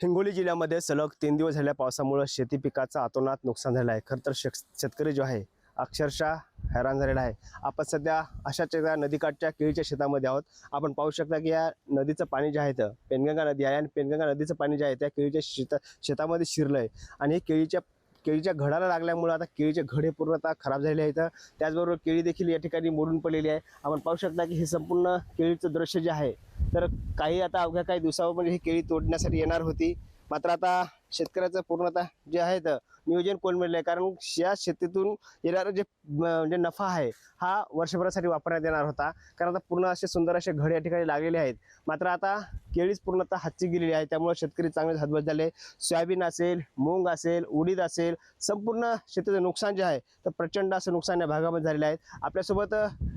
हिंगोली जिल्ह्यामध्ये सलग तीन दिवस झालेल्या पावसामुळं शेती पिकाचं आतोनात नुकसान झालं आहे. खरं तर शेक शेतकरी जो आहे अक्षरशः हैराण झालेला आहे. आपण सध्या अशाच एका नदीकाठच्या केळीच्या शेतामध्ये आहोत. आपण पाहू शकता की या नदीचं पाणी जे आहे तर पेनगंगा नदी आहे आणि पेनगंगा नदीचं पाणी जे आहे त्या केळीच्या शेता शेतामध्ये शिरलं आहे आणि हे केळीच्या केळीच्या घडाला लागल्यामुळं आता केळीचे घडे पूर्णतः खराब झालेले आहेत. त्याचबरोबर केळी देखील या ठिकाणी मोडून पडलेली आहे. आपण पाहू शकता की हे संपूर्ण केळीचं दृश्य जे आहे तर काही आता अवघ्या काही दिवसावर म्हणजे ही केळी तोडण्यासाठी येणार होती. मात्र आता शेतकऱ्याचं पूर्णतः जे आहे तर नियोजन मिळलं आहे कारण या शेतीतून येणारं जे म्हणजे नफा आहे हा वर्षभरासाठी वापरण्यात येणार होता. कारण आता पूर्ण असे सुंदर असे घड या ठिकाणी लागलेले आहेत. मात्र आता केळीच पूर्णतः हातची गेलेली आहे. त्यामुळे शेतकरी चांगले हतबल झाले. सोयाबीन असेल मूग असेल उडीद असेल संपूर्ण शेतीचं नुकसान जे आहे तर प्रचंड असं नुकसान या भागामध्ये झालेलं आहे. आपल्यासोबत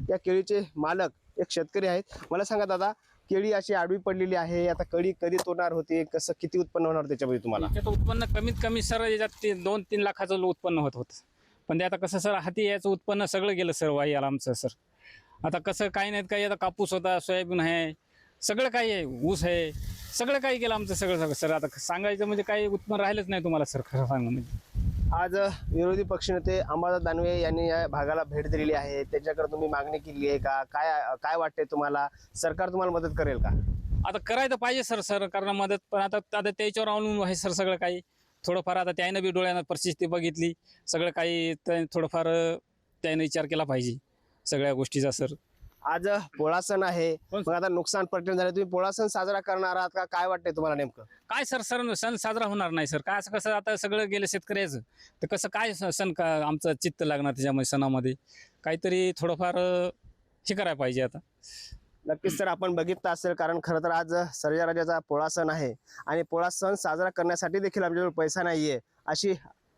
या केळीचे मालक एक शेतकरी आहेत. मला सांगा दादा केळी अशी आडवी पडलेली आहे. आता कळी कधी तोडणार होते? कसं किती उत्पन्न होणार त्याच्यामध्ये तुम्हाला? त्याच्यात उत्पन्न कमीत कमी सर याच्यात ते दोन तीन लाखाचं उत्पन्न होत होतं. पण ते आता कसं सर हाती याचं उत्पन्न सगळं गेलं सर वाई याला आमचं सर. आता कसं काही नाहीत काही आता कापूस होता सोयाबीन आहे. सगळं काही आहे ऊस आहे. सगळं काही गेलं आमचं सगळं सगळं. सर आता सांगायचं म्हणजे काही उत्पन्न राहिलंच नाही तुम्हाला सर खरं सांगणं म्हणजे. आज विरोधी पक्षनेते अंबादास दानवे यांनी या भागाला भेट दिलेली आहे. त्यांच्याकडे तुम्ही मागणी केली आहे का? काय काय वाटते तुम्हाला? सरकार तुम्हाला मदत करेल का? आता करायचं पाहिजे सर सरकारनं मदत पण आता आता त्याच्यावर अवलंबून आहे सर सगळं काही. थोडंफार आता त्यानं बी डोळ्यानं परिस्थिती बघितली. सगळं काही थोडंफार त्याने त्यानं विचार केला पाहिजे. सगळ्या गोष्टीचा सर. आज पोळा सण आहे. मग आता नुकसान पर्यटन झाले. तुम्ही पोळा सण साजरा करणार आहात का? काय वाटतंय तुम्हाला नेमकं? काय सर सर सण साजरा होणार नाही सर. काय असं कसं आता सगळं गेलं शेतकऱ्याचं? तर कसं काय सण का आमचं चित्त लागणार त्याच्यामध्ये सणामध्ये? काहीतरी थोडंफार हे करायला पाहिजे आता. नक्कीच तर आपण बघितलं असेल कारण खरं तर आज सर्जा राजाचा पोळा सण आहे. आणि पोळा सण साजरा करण्यासाठी देखील आमच्याजवळ पैसा नाहीये. अशी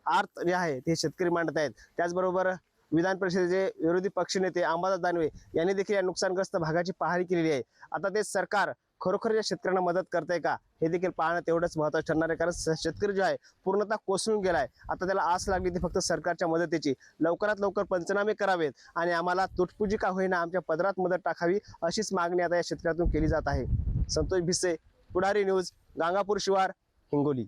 आर्त जे आहे ते शेतकरी मांडत आहेत. त्याचबरोबर विधान परिषदेचे विरोधी पक्षनेते अंबादास दानवे यांनी देखील या नुकसानग्रस्त भागाची पाहणी केलेली आहे. आता ते सरकार खरोखर या शेतकऱ्यांना मदत करतंय का? हे देखील पाहणं तेवढंच महत्त्वाचं ठरणार आहे. कारण शेतकरी जो आहे पूर्णतः कोसळून गेलाय. आता त्याला आस लागली ती फक्त सरकारच्या मदतीची. लवकरात लवकर पंचनामे करावेत आणि आम्हाला तुटपुजी का होईना आमच्या पदरात मदत टाकावी अशीच मागणी आता या शेतकऱ्यातून केली जात आहे. संतोष भिसे पुढारी न्यूज गांगापूर शिवार हिंगोली.